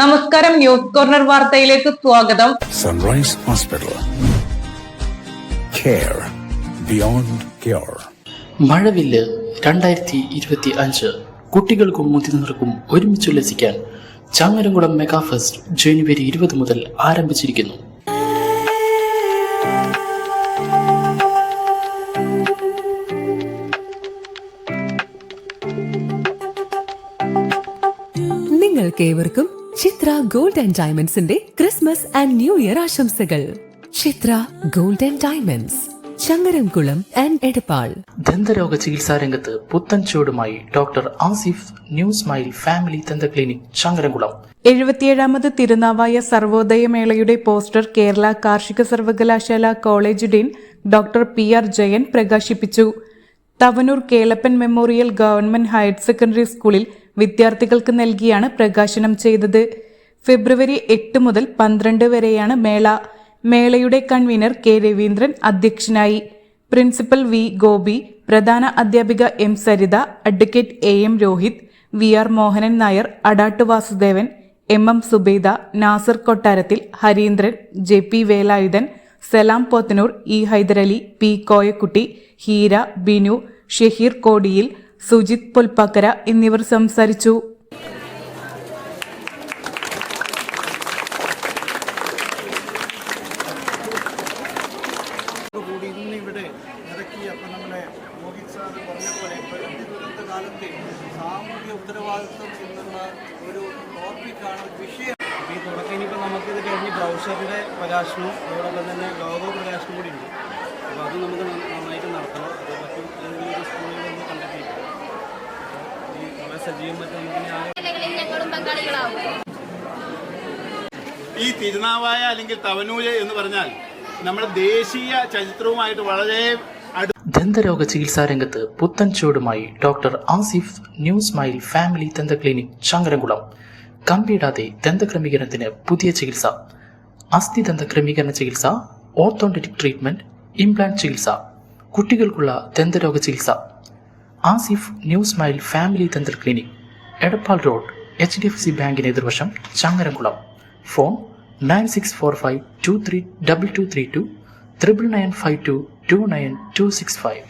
നമസ്കാരം news corner വാർത്തയിലേക്ക് സ്വാഗതം. Sunrise hospital care beyond care മഴവില്ല് രണ്ടായിരത്തി ഇരുപത്തി അഞ്ച് കുട്ടികൾക്കും മുതിർന്നവർക്കും ഒരുമിച്ച് ഉല്ലസിക്കാൻ ചങ്ങരംകുളം മെഗാ ഫെസ്റ്റ് ജനുവരി ഇരുപത് മുതൽ ആരംഭിച്ചിരിക്കുന്നു. നിങ്ങൾക്കേവർക്കും ചിത്ര ഗോൾഡ് ആൻഡ് ഡയമണ്ട്സിന്റെ ക്രിസ്മസ് ആൻഡ് ന്യൂ ഇയർ ആശംസകൾ. Chithra gold and diamonds Changaramkulam and Edappal. ദന്തരോഗ ചികിത്സാ രംഗത്ത് പുത്തൻ ചുവടുമായി doctor Asif new smile family ദന്ത ക്ലിനിക് ചങ്ങരംകുളം. എഴുപത്തിയേഴാമത് തിരുനാവായ സർവോദയ മേളയുടെ പോസ്റ്റർ കേരള കാർഷിക സർവകലാശാല college dean doctor P R Jayan പ്രകാശിപ്പിച്ചു. Tavanur Kelappan memorial government higher secondary സ്കൂളിൽ വിദ്യാർത്ഥികൾക്ക് നൽകിയാണ് പ്രകാശനം ചെയ്തത്. ഫെബ്രുവരി എട്ട് മുതൽ പന്ത്രണ്ട് വരെയാണ് മേള. മേളയുടെ കൺവീനർ കെ രവീന്ദ്രൻ അധ്യക്ഷനായി. പ്രിൻസിപ്പൽ വി ഗോപി പ്രധാന അധ്യാപിക M Saritha advocate A M Rohith V R Mohanan Nair Adatt Vasudevan M M Subaida Nasar Kottarathil Harindran J P Velayudhan Salam Pothanur E Hydarali P Koyakutty Heera Binu Shaheer Kodiyil Sujith Polpakkara എന്നിവർ സംസാരിച്ചു. കൂടി ഇന്ന് ഇവിടെ ഇറക്കിയപ്പോൾ നമ്മുടെ Mohit sir പറഞ്ഞ പോലെ പ്രകൃതി കാലത്തെ സാമൂഹ്യ ഉത്തരവാദിത്വം എന്നുള്ള ഒരു ടോപ്പിക്കാണ് വിഷയം. ഈ തുടക്കം ഇനിയിപ്പോൾ നമുക്കിത് കഴിഞ്ഞ് ബ്രൗസറിന്റെ പ്രകാശനവും അതോടൊപ്പം തന്നെ ലോഗോ പ്രകാശനം കൂടി ഉണ്ട്. അപ്പോൾ അത് നമുക്ക് നന്ന- നന്നായിട്ട് നടത്തണം. അത് മറ്റും ഈ തിരുനാവായ അല്ലെങ്കിൽ തവനൂര് എന്ന് പറഞ്ഞാൽ നമ്മുടെ ദേശീയ ചരിത്രവുമായിട്ട് വളരെ ദന്തരോഗ ചികിത്സാ രംഗത്ത് പുത്തൻ ചൂടുമായി doctor Asif new smile family ദന്ത ക്ലിനിക് ചങ്ങരംകുളം. കമ്പിയിടാതെ ദന്തക്രമീകരണത്തിന് പുതിയ ചികിത്സ. അസ്ഥി ദന്ത ക്രമീകരണ ചികിത്സ ഓർത്തോണ്ടിക് ട്രീറ്റ്മെന്റ് ഇംപ്ലാന്റ് ചികിത്സ. കുട്ടികൾക്കുള്ള ദന്തരോഗ ചികിത്സ. Asif new smile family dental clinic Edappal road H D F C ബാങ്കിന് എതിർവശം Changaramkulam. Phone nine six four five two three double two three two triple nine five two two nine two six five.